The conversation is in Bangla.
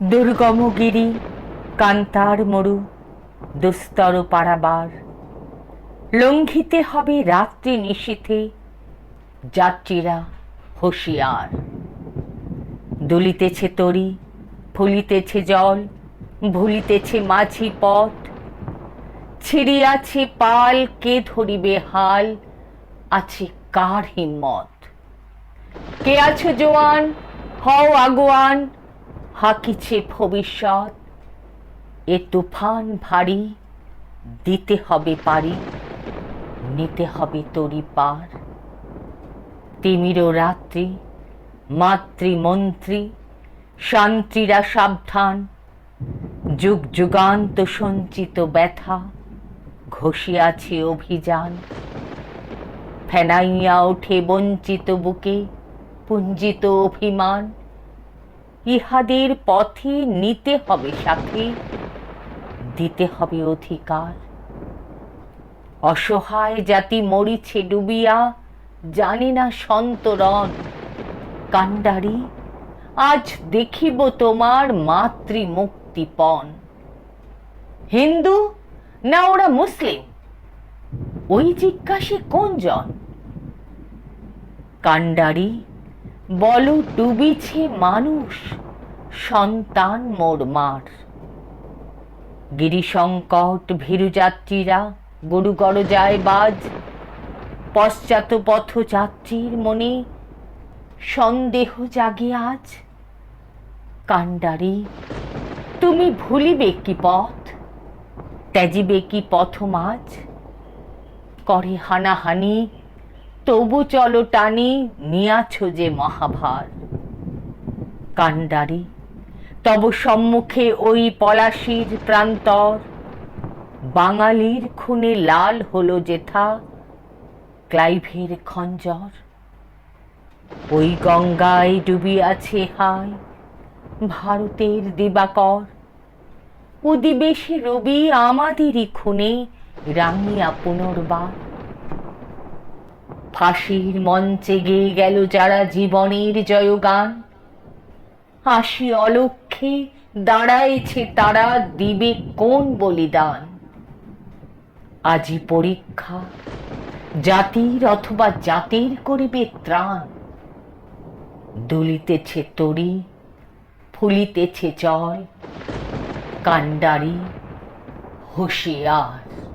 দুর্গমগিরি, কান্তার মরু দুস্তর পারাবার। লঙ্ঘিতে হবে রাত্রি নিশীথে যাত্রীরা হুঁশিয়ার। দুলিতেছে তরি, ফুলিতেছে জল, ভুলিতেছে মাঝি পথ। ছিড়িয়াছে পাল, কে ধরিবে হাল, আছে কার হিম্মত? কে আছো জোয়ান? হও আগুয়ান হাকিছে ভবিষ্যৎ। এ তুফান ভারী, দিতে হবে পারি, নিতে হবে তরি পার। তিমির রাত্রি, মাতৃমন্ত্রী, শান্তিরা সাবধান। যুগ যুগান্ত সঞ্চিত ব্যথা, ঘষিয়াছে অভিযান। ফেনাইয়া ওঠে বঞ্চিত বুকে, পুঞ্জিত অভিমান। ইহাদের পথে নিতে হবে সাথে, দিতে হবে অধিকার। অসহায় জাতি মরিছে ডুবিয়া, জানে না সন্তরণ। কান্ডারি আজ দেখিব তোমার মাতৃ মুক্তিপণ হিন্দু না ওরা মুসলিম? ওই জিজ্ঞাসে কোন জন কান্ডারি বলো ডুবিছে মানুষ, সন্তান মোর মার। গিরিসংকট ভীরুযাত্রীরা, গরু গড় যায় বাজ, পশ্চাৎ পথ যাত্রীর মনে সন্দেহ জাগে আজ। কান্ডারি তুমি ভুলিবে কি পথ, ত্যাজিবে কি পথ মাঝ করে হানাহানি তবু চলো টানি, নিয়াছ যে মহাভার। কান্ডারি তব সম্মুখে ওই পলাশির প্রান্তর। বাঙালির খুনে লাল হলো যেথা, ক্লাইভের খঞ্জর। ওই গঙ্গায় ডুবিয়াছে হায় ভারতের দিবাকর। উদিবেশে রবি আমাদেরই খুনে, রাঙিয়া পুনর্বার। ফাঁসির মঞ্চে গেয়ে গেল যারা জীবনের জয়গান। হাসি অলক্ষে দাঁড়াইছে তারা দিবে কোন বলিদান। আজি পরীক্ষা, জাতির অথবা জাতির করিবে ত্রাণ। দুলিতেছে তরি, ফুলিতেছে জল কান্ডারি হুঁশিয়ার।